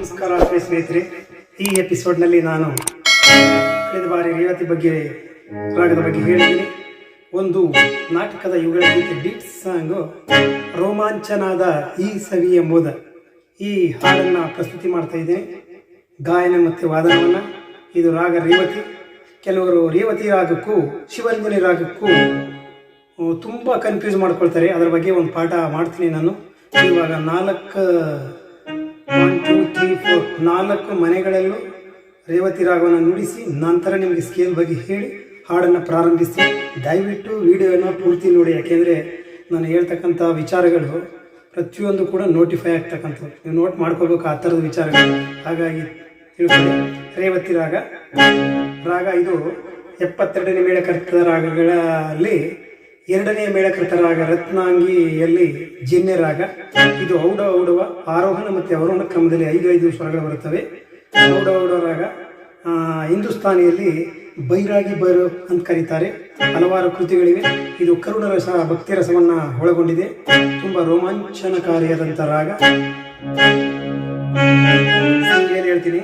ನಮಸ್ಕಾರ ಆತ್ಮೀಯ ಸ್ನೇಹಿತರೆ. ಈ ಎಪಿಸೋಡ್ನಲ್ಲಿ ನಾನು ಕಳೆದ ಬಾರಿ ರೇವತಿ ಬಗ್ಗೆ, ರಾಗದ ಬಗ್ಗೆ ಹೇಳಿದ್ದೀನಿ. ಒಂದು ನಾಟಕದ ಯುಗಳ ಗೀತೆ ಡೀಟ್ ಸಾಂಗು ರೋಮಾಂಚನಾದ ಈ ಸವಿ ಎಂಬುದ ಈ ಹಾಡನ್ನು ಪ್ರಸ್ತುತಿ ಮಾಡ್ತಾ ಇದ್ದೀನಿ. ಗಾಯನ ಮತ್ತು ವಾದನವನ್ನು. ಇದು ರಾಗ ರೇವತಿ. ಕೆಲವರು ರೇವತಿ ರಾಗಕ್ಕೂ ಶಿವರಂಜನಿ ರಾಗಕ್ಕೂ ತುಂಬ ಕನ್ಫ್ಯೂಸ್ ಮಾಡ್ಕೊಳ್ತಾರೆ. ಅದರ ಬಗ್ಗೆ ಒಂದು ಪಾಠ ಮಾಡ್ತೀನಿ ನಾನು. ಇವಾಗ ನಾಲ್ಕು ಒನ್ ಟೂ ತ್ರೀ ಫೋರ್ ನಾಲ್ಕು ಮನೆಗಳಲ್ಲೂ ರೇವತಿ ರಾಗವನ್ನು ನುಡಿಸಿ ನಂತರ ನಿಮಗೆ ಸ್ಕೇಲ್ ಬಗ್ಗೆ ಹೇಳಿ ಹಾಡನ್ನು ಪ್ರಾರಂಭಿಸಿ. ದಯವಿಟ್ಟು ವಿಡಿಯೋನ ಪೂರ್ತಿ ನೋಡಿ. ಯಾಕೆಂದರೆ ನಾನು ಹೇಳ್ತಕ್ಕಂಥ ವಿಚಾರಗಳು ಪ್ರತಿಯೊಂದು ಕೂಡ ನೋಟಿಫೈ ಆಗ್ತಕ್ಕಂಥದ್ದು. ನೀವು ನೋಟ್ ಮಾಡ್ಕೋಬೇಕು ಆ ಥರದ ವಿಚಾರಗಳು. ಹಾಗಾಗಿ ತಿಳ್ಕೊಳ್ಳಿ. ರೇವತಿ ರಾಗ. ರಾಗ ಇದು ಎಪ್ಪತ್ತೆರಡನೇ ಮೇಳಕರ್ತ ರಾಗಗಳಲ್ಲಿ ಎರಡನೇ ಮೇಳಕೃತ ರಾಗ ರತ್ನಾಂಗಿಯಲ್ಲಿ ಜಿನ್ನೆ ರಾಗ. ಇದು ಔಡ ಔಡವ ಆರೋಹಣ ಮತ್ತು ಅವರೋಹಣ ಕ್ರಮದಲ್ಲಿ ಐದು ಐದು ಸ್ವರಗಳು ಬರುತ್ತವೆ. ಔಡ ಔಡ ರಾಗ ಹಿಂದೂಸ್ತಾನಿಯಲ್ಲಿ ಬೈರಾಗಿ ಬೈರು ಅಂತ ಕರೀತಾರೆ. ಹಲವಾರು ಕೃತಿಗಳಿವೆ. ಇದು ಕರುಣ ರಸ, ಭಕ್ತಿ ರಸವನ್ನು ಒಳಗೊಂಡಿದೆ. ತುಂಬಾ ರೋಮಾಂಚನಕಾರಿಯಾದಂಥ ರಾಗ. ಹೇಳ್ತೀನಿ.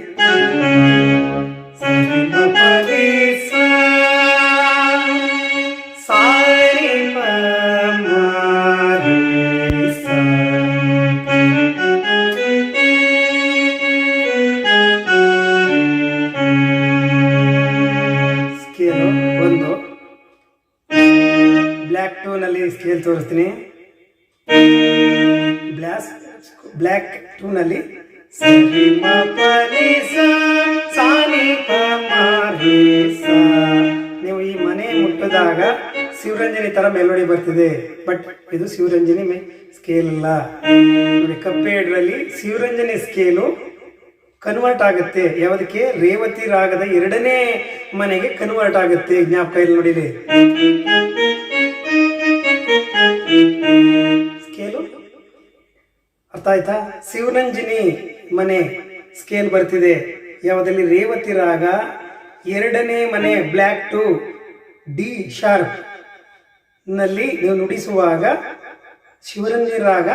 ಸ್ಕೇಲ್ ತೋರಿಸ್ತೀನಿ. ಬ್ಲಾಸ್ ಬ್ಲ್ಯಾಕ್ ಟೂನಲ್ಲಿ. ನೀವು ಈ ಮನೆ ಮುಟ್ಟಿದಾಗ ಶಿವರಂಜನಿ ತರ ಮೆಲೋಡಿ ಬರ್ತಿದೆ. ಬಟ್ ಇದು ಶಿವರಂಜನಿ ಮೇ ಸ್ಕೇಲ್ ಅಲ್ಲ. ನೋಡಿ ಕಪ್ಪೇಡ್ರಲ್ಲಿ ಶಿವರಂಜನಿ ಸ್ಕೇಲು ಕನ್ವರ್ಟ್ ಆಗುತ್ತೆ. ಯಾವುದಕ್ಕೆ? ರೇವತಿ ರಾಗದ ಎರಡನೇ ಮನೆಗೆ ಕನ್ವರ್ಟ್ ಆಗುತ್ತೆ. ಜ್ಞಾಪಕ ಇಲ್ಲಿ ನೋಡಿರಿ. ಅರ್ಥ ಆಯ್ತಾ ಶಿವನಂಜಿನಿ ಮನೆ ಸ್ಕೇಲ್ ಬರ್ತಿದೆ. ಯಾವುದಲ್ಲಿ ರೇವತಿ ರಾಗ, ಎರಡನೇ ಮನೆ ಬ್ಲ್ಯಾಕ್ ಟು ಡಿ ಶಾರ್ಪ್ನಲ್ಲಿ ನೀವು ನುಡಿಸುವಾಗ ಶಿವರಂಜನಿ ರಾಗ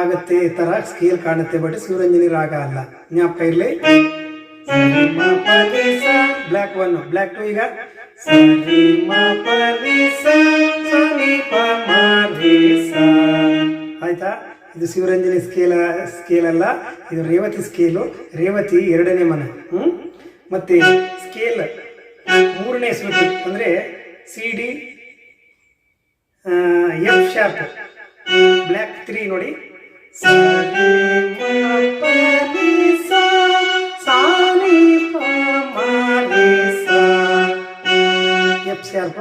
ಆಗತ್ತೆ ತರ ಸ್ಕೇಲ್ ಕಾಣುತ್ತೆ ಬಟ್ ಶಿವರಂಜನಿ ರಾಗ ಅಲ್ಲ. ಜ್ಞಾಪಕ ಇರಲಿ? ಬ್ಲ್ಯಾಕ್ ಒನ್ ಬ್ಲ್ಯಾಕ್ ಟು ಈಗ. ಆಯ್ತಾ? ಇದು ಶಿವರಂಜನಿ ಸ್ಕೇಲ್ ಸ್ಕೇಲ್ ಅಲ್ಲ, ಇದು ರೇವತಿ ಸ್ಕೇಲು ರೇವತಿ ಎರಡನೇ ಮನೆ ಹ್ಞೂ ಮತ್ತೆ ಸ್ಕೇಲ್ ಮೂರನೇ ಶ್ರುತಿ ಅಂದ್ರೆ C D F sharp black three ನೋಡಿ. ಎಫ್ ಶಾರ್ಪ್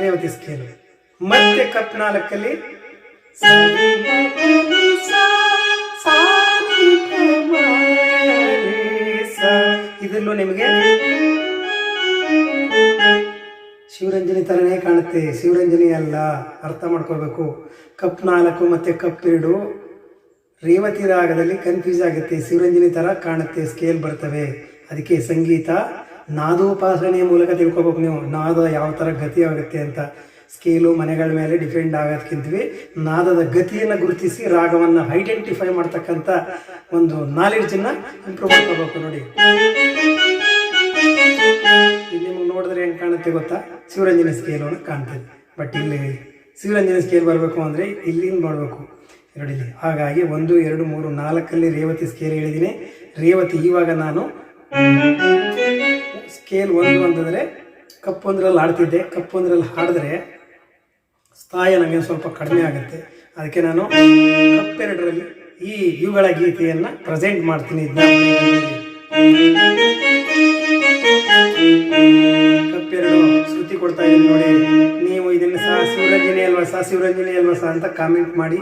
ರೇವತಿ ಸ್ಕೇಲ್ ಮತ್ತೆ ಕಪ್ ನಾಲ್ಕಲ್ಲಿ ಇದರಲ್ಲೂ ನಿಮಗೆ ಶಿವರಂಜನಿ ಥರನೇ ಕಾಣುತ್ತೆ. ಶಿವರಂಜನಿ ಅಲ್ಲ, ಅರ್ಥ ಮಾಡ್ಕೋಬೇಕು ಕಪ್ ನಾಲ್ಕು ಮತ್ತು ಕಪ್ ಎರಡು. ರೇವತಿ ರಾಗದಲ್ಲಿ ಕನ್ಫ್ಯೂಸ್ ಆಗುತ್ತೆ. ಶಿವರಂಜನಿ ಥರ ಕಾಣುತ್ತೆ ಸ್ಕೇಲ್ ಬರ್ತವೆ. ಅದಕ್ಕೆ ಸಂಗೀತ, ನಾದೋಪಾಸನೆಯ ಮೂಲಕ ತಿಳ್ಕೊಬೇಕು ನೀವು. ನಾದ ಯಾವ ಥರ ಗತಿ ಆಗುತ್ತೆ ಅಂತ. ಸ್ಕೇಲು ಮನೆಗಳ ಮೇಲೆ ಡಿಪೆಂಡ್ ಆಗೋದಕ್ಕಿಂತವಿ ನಾದದ ಗತಿಯನ್ನು ಗುರುತಿಸಿ ರಾಗವನ್ನು ಐಡೆಂಟಿಫೈ ಮಾಡ್ತಕ್ಕಂಥ ಒಂದು ನಾಲೆಡ್ಜನ್ನು ಇಂಪ್ರೂವ್ ಮಾಡ್ಕೋಬೇಕು ನೋಡಿ. ಇಲ್ಲಿ ನಿಮ್ಗೆ ನೋಡಿದ್ರೆ ಏನು ಕಾಣುತ್ತೆ ಗೊತ್ತಾ? ಶಿವರಂಜನ ಸ್ಕೇಲು ಕಾಣ್ತದೆ. ಬಟ್ ಇಲ್ಲಿ ಶಿವರಂಜನ ಸ್ಕೇಲ್ ಬರಬೇಕು ಅಂದರೆ ಇಲ್ಲಿಂದ ಮಾಡಬೇಕು ನೋಡಿ ಹಾಗಾಗಿ ಒಂದು, ಎರಡು, ಮೂರು, ನಾಲ್ಕಲ್ಲಿ ರೇವತಿ ಸ್ಕೇಲ್ ಹೇಳಿದ್ದೀನಿ. ರೇವತಿ ಇವಾಗ ನಾನು ಸ್ಕೇಲ್ ಒಂದು ಅಂತಂದರೆ ಕಪ್ಪೊಂದರಲ್ಲಿ ಹಾಡ್ತಿದ್ದೆ ಕಪ್ಪೊಂದರಲ್ಲಿ ಹಾಡಿದ್ರೆ ಸ್ಥಾಯ ನನಗೆ ಸ್ವಲ್ಪ ಕಡಿಮೆ ಆಗುತ್ತೆ. ಅದಕ್ಕೆ ನಾನು ಕಪ್ಪೆರಡರಲ್ಲಿ ಈ ಇವುಗಳ ಗೀತೆಯನ್ನು ಪ್ರೆಸೆಂಟ್ ಮಾಡ್ತೀನಿ. ಕಪ್ಪೆರಡು ಶ್ರುತಿ ಕೊಡ್ತಾ ಇದ್ದೀನಿ ನೋಡಿ. ನೀವು ಇದನ್ನು ಸಹ ಶಿವರಂಜನೆ ಅಲ್ವಾ ಸಹ ಶಿವರಂಜನಿ ಅಲ್ವಾ ಸಹ ಅಂತ ಕಾಮೆಂಟ್ ಮಾಡಿ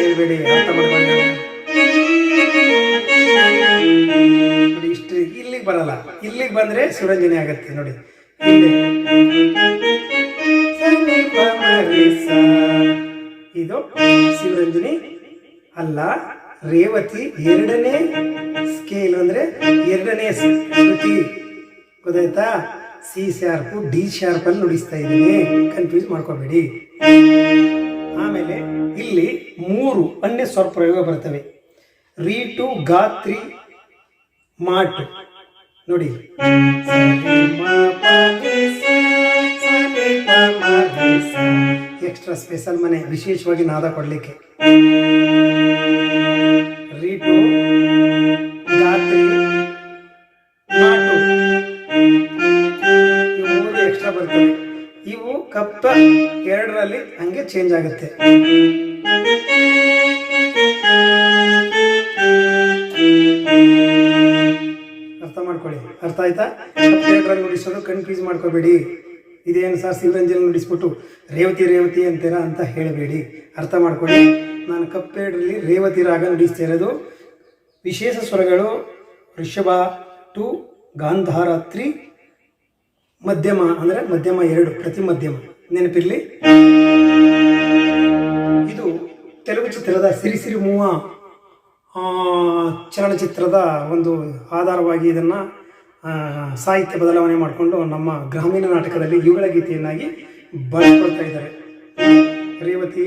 ಹೇಳ್ಬೇಡಿ ಅರ್ಥ ಮಾಡ್ಕೊಳ್ಳಿ. ನೋಡಿ ಇಷ್ಟು ಇಲ್ಲಿಗೆ ಬರಲ್ಲ. ಇಲ್ಲಿಗೆ ಬಂದ್ರೆ ಶಿವರಂಜನೆ ಆಗತ್ತೆ ನೋಡಿ. ಇಲ್ಲಿ. ಇದು ಶಿವರಂಜನಿ ಅಲ್ಲ, ರೇವತಿ ಎರಡನೇ ಸ್ಕೇಲ್ ಅಂದ್ರೆ ಎರಡನೇ ಶ್ರುತಿ. ಗೊತ್ತಾಯ್ತಾ? ಸಿ ಶಾರ್ಪ್ ಡಿ ಶಾರ್ಪ್ ಅಲ್ಲಿ ನುಡಿಸ್ತಾ ಇದ್ದೀನಿ. ಕನ್ಫ್ಯೂಸ್ ಮಾಡ್ಕೋಬೇಡಿ. ಆಮೇಲೆ ಇಲ್ಲಿ ಮೂರು ಅನ್ಯ ಸ್ವರ ಪ್ರಯೋಗ ಬರ್ತವೆ. ರೀ ಟು ಗಾತ್ರಿ, ಮಾಟು. ನೋಡಿ. ಎಕ್ಸ್ಟ್ರಾ ಸ್ಪೆಷಲ್ ಮನೆ ವಿಶೇಷವಾಗಿ ನಾದ ಕೊಡಲಿಕ್ಕೆ. ರೀಟು, ಗಾತ್ರಿ ಇವು ಮೂರು ಎಕ್ಸ್ಟ್ರಾ ಬರ್ತವೆ. ಇವು ಕಪ್ಪ ಎರಡರಲ್ಲಿ ಹಂಗೆ ಚೇಂಜ್ ಆಗುತ್ತೆ. ಅರ್ಥ ಮಾಡ್ಕೊಳ್ಳಿ. ಅರ್ಥ ಆಯ್ತಾ? ಎರಡರಲ್ಲಿ ನುಡಿಸೋದು ಕನ್ಫ್ಯೂಸ್ ಮಾಡ್ಕೋಬೇಡಿ. ಇದೇನು ಸರ್ ಶಿವರಂಜನ್ ನುಡಿಸ್ಬಿಟ್ಟು ರೇವತಿ ರೇವತಿ ಅಂತೀರಾ ಅಂತ ಹೇಳಬೇಡಿ. ಅರ್ಥ ಮಾಡ್ಕೊಳ್ಳಿ. ನಾನು ಕಪ್ಪೇಡ್ರಲ್ಲಿ ರೇವತಿ ರಾಗ ನುಡಿಸ್ತಾ ಇರೋದು. ವಿಶೇಷ ಸ್ವರಗಳು ಋಷಭ ಟು ಗಾಂಧಾರ ತ್ರಿ ಮಧ್ಯಮ, ಅಂದರೆ ಮಧ್ಯಮ ಎರಡು, ಪ್ರತಿ ಮಧ್ಯಮ. ನೆನಪಿರಲಿ? ಇದು ತೆಲುಗು ಚಿತ್ರದ ಸಿರಿ ಸಿರಿ ಮೂವ ಚಲನಚಿತ್ರದ ಒಂದು ಆಧಾರವಾಗಿ ಇದನ್ನು ಸಾಹಿತ್ಯ ಬದಲಾವಣೆ ಮಾಡಿಕೊಂಡು ನಮ್ಮ ಗ್ರಾಮೀಣ ನಾಟಕದಲ್ಲಿ ಯುಗಳ ಗೀತೆಯನ್ನಾಗಿ ಬಳಸ್ಕೊಳ್ತಾ ಇದ್ದಾರೆ. ರೇವತಿ.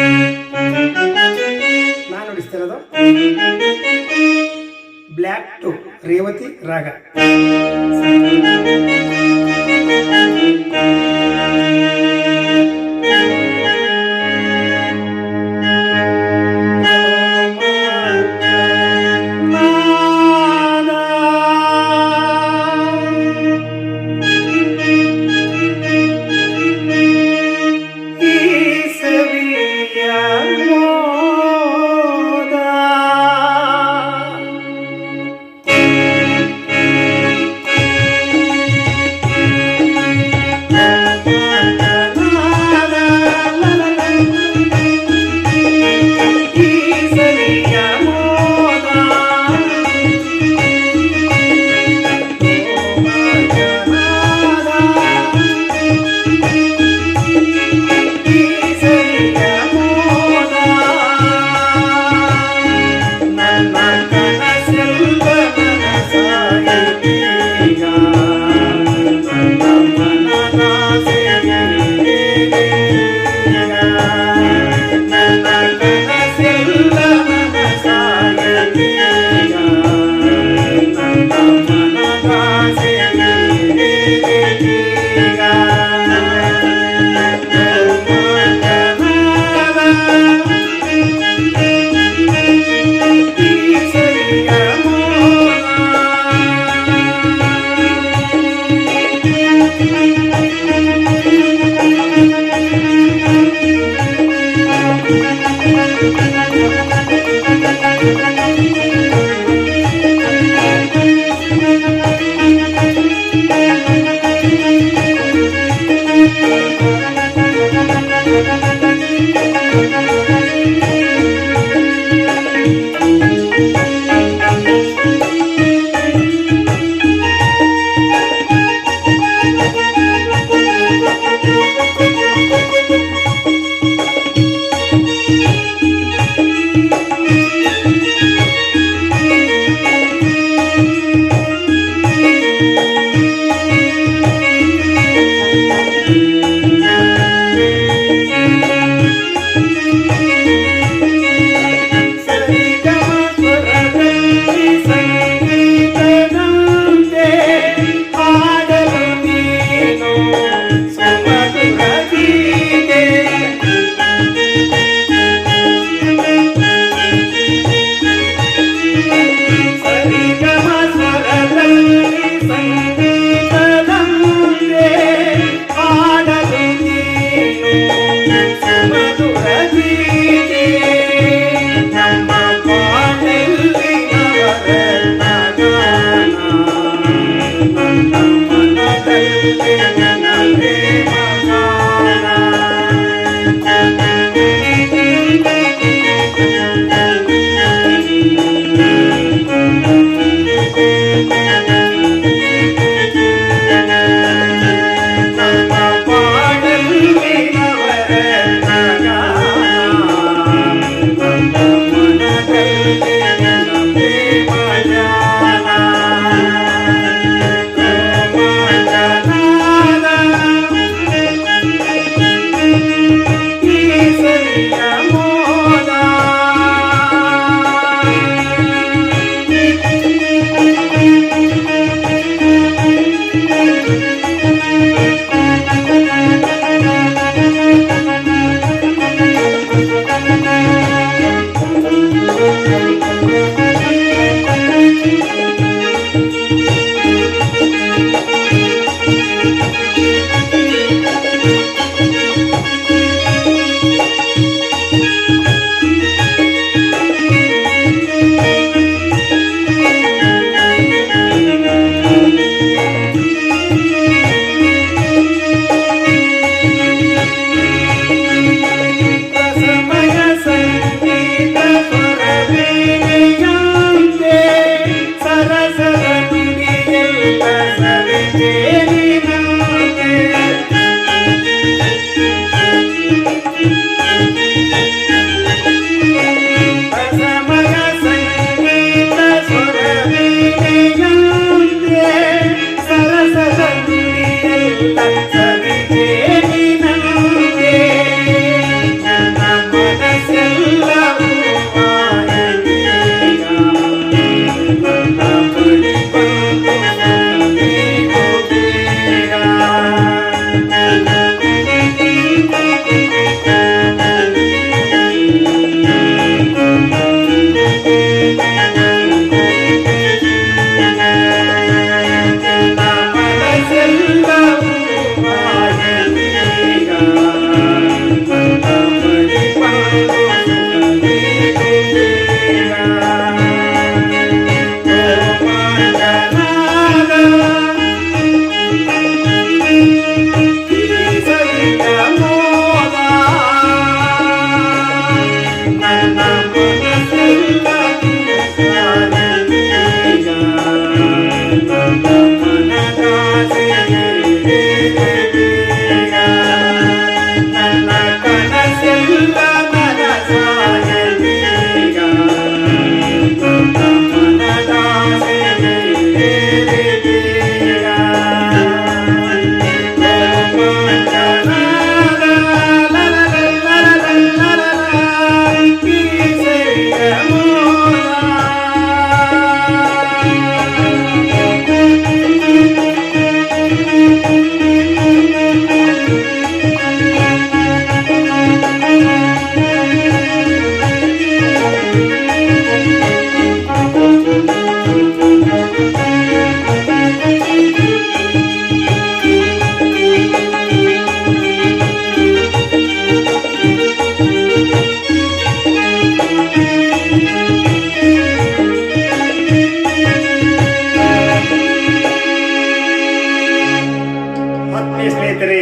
ಓಕೆ ಸ್ನೇಹಿತರೆ,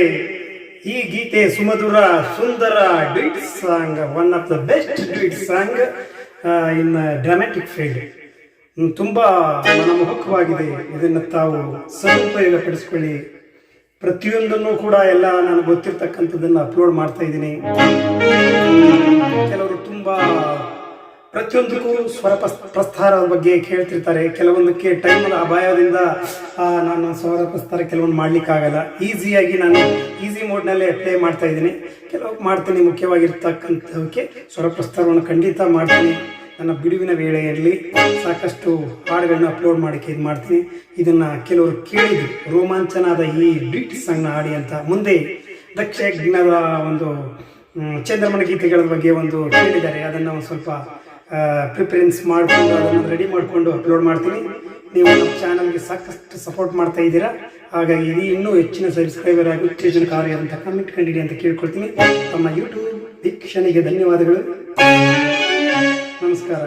ಈ ಗೀತೆ ಸುಮಧುರ ಸುಂದರ duet song one of the best duet song in dramatic field ತುಂಬಾ ಮನಮೋಹಕವಾಗಿದೆ. ಇದನ್ನು ತಾವು ಸದುಪಯೋಗಪಡಿಸ್ಕೊಳ್ಳಿ. ಪ್ರತಿಯೊಂದನ್ನು ಕೂಡ ಎಲ್ಲ ನಾನು ಗೊತ್ತಿರ್ತಕ್ಕಂಥದ್ದನ್ನು ಅಪ್ಲೋಡ್ ಮಾಡ್ತಾ ಇದ್ದೀನಿ. ಕೆಲವರು ತುಂಬಾ ಪ್ರತಿಯೊಂದಕ್ಕೂ ಸ್ವರ ಪ್ರಸ್ಥಾರದ ಬಗ್ಗೆ ಕೇಳ್ತಿರ್ತಾರೆ. ಕೆಲವೊಂದಕ್ಕೆ ಟೈಮ್ ಅಭಾಯದಿಂದ ನಾನು ಸ್ವರ ಪ್ರಸ್ಥಾರ ಕೆಲವೊಂದು ಮಾಡ್ಲಿಕ್ಕಾಗಲ್ಲ. ಈಸಿಯಾಗಿ ನಾನು ಈಸಿ ಮೋಡ್ನಲ್ಲೇ ಪ್ಲೇ ಮಾಡ್ತಾ ಇದ್ದೀನಿ. ಕೆಲವು ಮಾಡ್ತೀನಿ, ಮುಖ್ಯವಾಗಿರ್ತಕ್ಕಂಥವಕ್ಕೆ ಸ್ವರ ಪ್ರಸ್ಥಾರವನ್ನು ಖಂಡಿತ ಮಾಡ್ತೀನಿ. ನನ್ನ ಬಿಡುವಿನ ವೇಳೆಯಲ್ಲಿ ಸಾಕಷ್ಟು ಹಾಡುಗಳನ್ನ ಅಪ್ಲೋಡ್ ಮಾಡೋಕ್ಕೆ ಇದು ಮಾಡ್ತೀನಿ. ಇದನ್ನು ಕೆಲವರು ಕೇಳಿದ್ರು. ರೋಮಾಂಚನಾದ ಈ ಬಿಟ್ ಸಾಂಗ್ನ ಹಾಡಿ ಅಂತ. ಮುಂದೆ ದಕ್ಷ ಒಂದು ಚಂದ್ರಮನ ಗೀತೆಗಳ ಬಗ್ಗೆ ಒಂದು ಕೇಳಿದ್ದಾರೆ. ಅದನ್ನು ಒಂದು ಸ್ವಲ್ಪ ಪ್ರಿಫರೆನ್ಸ್ ಮಾಡಿಕೊಂಡು ಅದನ್ನು ರೆಡಿ ಮಾಡಿಕೊಂಡು ಅಪ್ಲೋಡ್ ಮಾಡ್ತೀನಿ. ನೀವು ನಮ್ಮ ಚಾನಲ್ಗೆ ಸಾಕಷ್ಟು ಸಪೋರ್ಟ್ ಮಾಡ್ತಾ ಇದ್ದೀರಾ. ಹಾಗಾಗಿ ಇದು ಇನ್ನೂ ಹೆಚ್ಚಿನ ಸಬ್ಸ್ಕ್ರೈಬರ್ ಆಗಿ ಉತ್ತೇಜನಕಾರಿ ಅಂತ ಕಮೆಂಟ್ ಕಂಡಿಡಿ ಅಂತ ಕೇಳ್ಕೊಳ್ತೀನಿ. ತಮ್ಮ ಯೂಟ್ಯೂಬ್ ವೀಕ್ಷಣೆಗೆ ಧನ್ಯವಾದಗಳು. ನಮಸ್ಕಾರ.